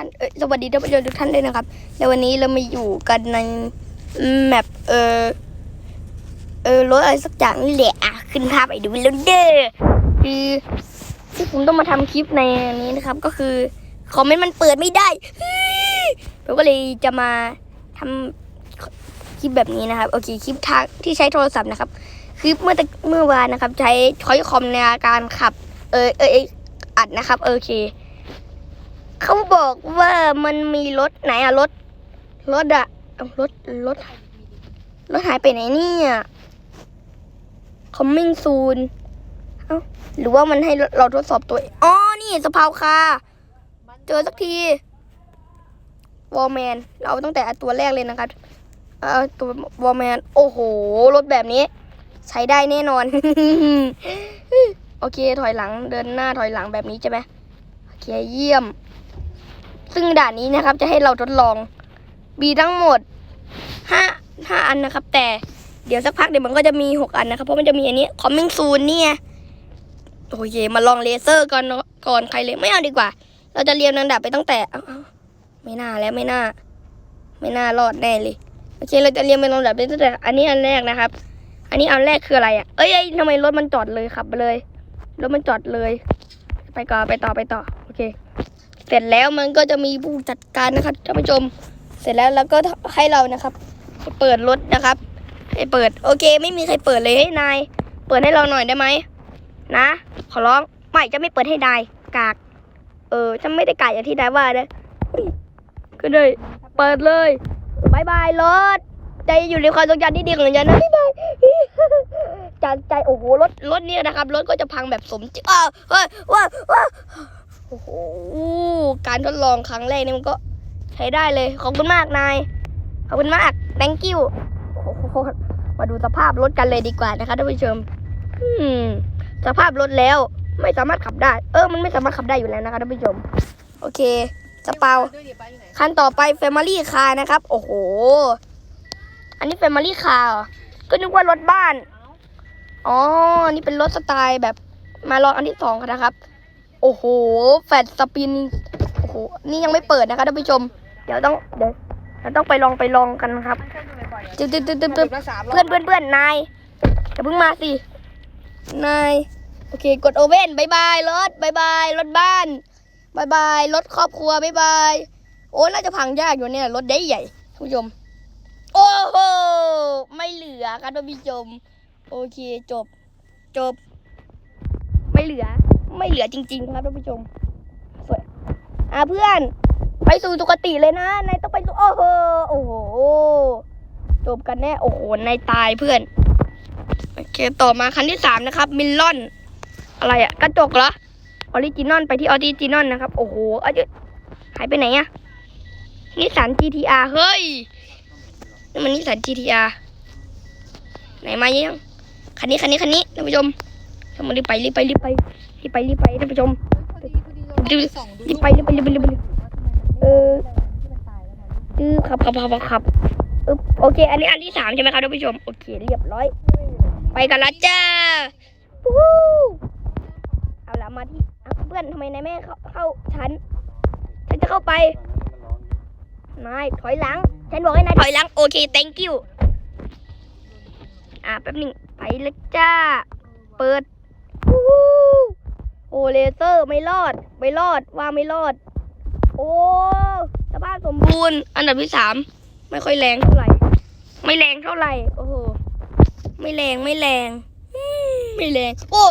าน เอ้ยสวัสดีท่านผู้ชมทุกท่านเลยนะครับแล้ววันนี้เรามาอยู่กันในแมปเออเออรถอะไรสักอย่างนี่แหละอะขึ้นภาพไปดูแล้วเด้อคือที่ผมต้องมาทำคลิปในนี้นะครับ ก็คือคอมเมนต์มันเปิดไม่ได้ผมก็เลยจะมาทำคลิปแบบนี้นะครับโอเคคลิปทางที่ใช้โทรศัพท์นะครับคลิปเมื่อเมื่อวานนะครับ ใช้ช้อยคอมในการขับ เออเออเอออัดนะครับโอเค เขาบอกว่ามันมีรถไหนอะรถ รถอะรถรถรถหายไปไหนเนี่ย coming soon เอ้าหรือว่ามันให้เราทดสอบตัวอ๋อนี่สภาวคาร์เจอสักทีวอลแมนเราตั้งแต่ตัวแรกเลยนะครับเอาตัววอลแมนโอ้โห รถแบบนี้ ใช้ได้แน่นอน โอเค ถอยหลังเดินหน้าถอยหลังแบบนี้ใช่ไหมโอเคเยี่ยม ซึ่งด่านนี้นะครับจะให้เราทดลองมีทั้งหมดห้าห้าอันนะครับ แต่เดี๋ยวสักพักเดี๋ยวมันก็จะมีหกอันนะครับ เพราะมันจะมีอันนี้ coming soon เนี่ยโอเคมาลองเลเซอร์ก่อนก่อนใครเลยไม่เอาดีกว่า เราจะเรียงลำดับไปตั้งแต่เอาไม่น่าแล้วไม่น่า ไม่น่ารอดแน่เลยโอเคเราจะเรียงเป็นลำดับไปตั้งแต่ อันนี้อันแรกนะครับ อันนี้อันแรกคืออะไรอะเอ้ยทำไมรถมันจอดเลยขับไปเลยรถมันจอดเลย ไปก่อนไปต่อไปต่อ เสร็จแล้วมันก็จะมีผู้จัดการนะครับท่านผู้ชม เสร็จแล้วแล้วก็ให้เรานะครับ เปิดรถนะครับ ให้เปิด โอเค ไม่มีใครเปิดเลยให้นาย เปิดให้เราหน่อยได้ไหมนะ ขอร้องไม่จะไม่เปิดให้นายกาก เออฉันไม่ได้กากอย่างที่นายว่านะเฮ้ยก็เลยเปิดเลยบายบายรถใจอยู่ในความทรงจำที่ดีของฉันนะบายบายใจใจโอ้โหรถรถเนี่ยนะครับรถก็จะพังแบบสมจริงอ้าวเฮ้ยว้าวว้าว โอ้โห การทดลองครั้งแรกนี่มันก็ใช้ได้เลย ขอบคุณมากนาย ขอบคุณมาก thank you มาดูสภาพรถกันเลยดีกว่านะคะท่านผู้ชมสภาพรถแล้ว ไม่สามารถขับได้ เออ มันไม่สามารถขับได้อยู่แล้วนะคะท่านผู้ชม โอเคสเปาคันต่อไป Family Car นะครับ โอ้โห อันนี้ Family Car เหรอก็นึกว่ารถบ้าน อ๋อ นี่เป็นรถสไตล์แบบมาลองอันที่สองนะครับ โอ้โห แฟลตสปิน โอ้โห นี่ยังไม่เปิดนะคะท่านผู้ชม เดี๋ยวต้อง เดี๋ยวเราต้องไปลองไปลองกันครับตึ๊บตึ๊บตึ๊บตึ๊บตึ๊บเพื่อนเพื่อนเพื่อนนายอย่าเพิ่งมาสิ นาย โอเค กดโอเว่นบายบายรถบายบายรถบ้านบายบายรถครอบครัวบายบาย โอ้น่าจะพังยากอยู่เนี่ยรถได้ใหญ่ท่านผู้ชม โอ้โห ไม่เหลือครับท่านผู้ชม โอเคจบ จบ ไม่เหลือ ไม่เหลือจริง ๆ ครับท่านผู้ชม สวย อะเพื่อน ไปสู่สุคติเลยนะนายต้องไปสู่โอ้โหโอ้โหจบกันแน่โอ้โหนายตายเพื่อนโอเคต่อมาคันที่สามนะครับ มิลลอน อะไรอะกระจกเหรอออริจินอลไปที่ออริจินอลนะครับ โอ้โหเอ้ยหายไปไหนอะนิสสัน GTR เฮ้ยนี่มันนิสสัน GTR ไหนมายังคันนี้คันนี้คันนี้ท่านผู้ชม มารีบไปรีบไปรีบไปรีบไปรีบไปท่านผู้ชมรีบรีบไปรีบไปรีบไปรีบไปเออดื้อขับขับขับขับโอเค อันนี้อันที่สามใช่ไหมครับท่านผู้ชม โอเค เรียบร้อย ไปกันละจ้าวู้ฮู้เอาละมาที่เพื่อนทำไมนายแม่เข้าเข้าฉัน ฉันจะเข้าไป นายถอยหลัง ฉันบอกให้นายถอยหลัง โอเค thank you อะแป๊บหนึงไปลยจ้า เปิด โอเลเซอร์ไม่รอด ไม่รอดว่าไม่รอด โอ้สภาพสมบูรณ์ อันดับที่สามไม่ค่อยแรงเท่าไหร่ ไม่แรงเท่าไหร่ โอ้โห ไม่แรงไม่แรง ไม่แรง โอ้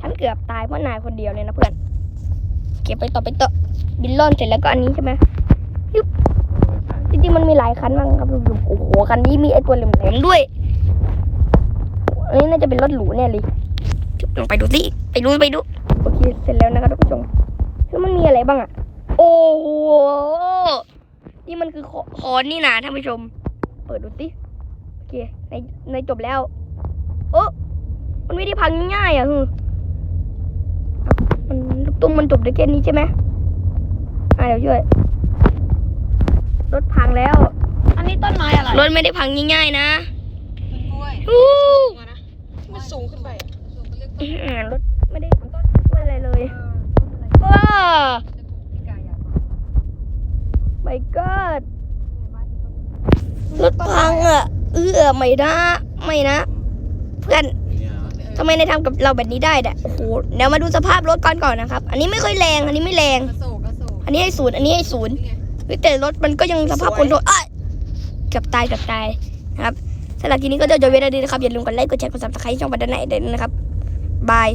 ฉันเกือบตายเพราะนายคนเดียวเลยนะเพื่อน เก็บไปต่อไปต่อบินล่อนเสร็จแล้วก็อันนี้ใช่ไหมยึบจริงๆมันมีหลายคันมากครับลุงโอ้โหคันนี้มีไอตัวแหลมๆด้วย อันนี้น่าจะเป็นรถหรูแน่เลย ลองไปดูสิไปดูไปดูโอเคเสร็จแล้วนะครับทุกผู้ชมแล้วมันมีอะไรบ้างอะโอ้โหนี่มันคือคอคอนนี่นะท่านผู้ชม เปิดดูสิโอเคในในจบแล้วโอ้มันไม่ได้พังง่ายๆอะฮึเอ้ามันลูกตุ้มมันจบได้แค่นี้ใช่ไหมอะเดี๋ยวช่วยรถพังแล้ว อันนี้ต้นไม้อะไรรถไม่ได้พังง่ายๆนะกล้วยอู้มันสูงขึ้นไปอื้อหือ รถไม่ได้ต้ช่วยอะไรเลยว้าไม่ก็รถพังอะ เอือไม่นะไม่นะ เพื่อนทำไมนายทำกับเราแบบนี้ได้เนี่ยโอ้โหเดี๋ยวมาดูสภาพรถก่อนก่อนนะครับ อันนี้ไม่ค่อยแรง อันนี้ไม่แรง อันนี้ให้ศูนย์ อันนี้ให้ศูนย์แต่รถมันก็ยังสภาพคนโดนเกือบตายเกือบตายนะครับสำหรับทีนี้ก็จะจบเวลาดีนะครับ อย่าลืมกดไลค์ กดแชร์ กดซับสไครต์ช่องบันไดไหนเด่นนะครับ บาย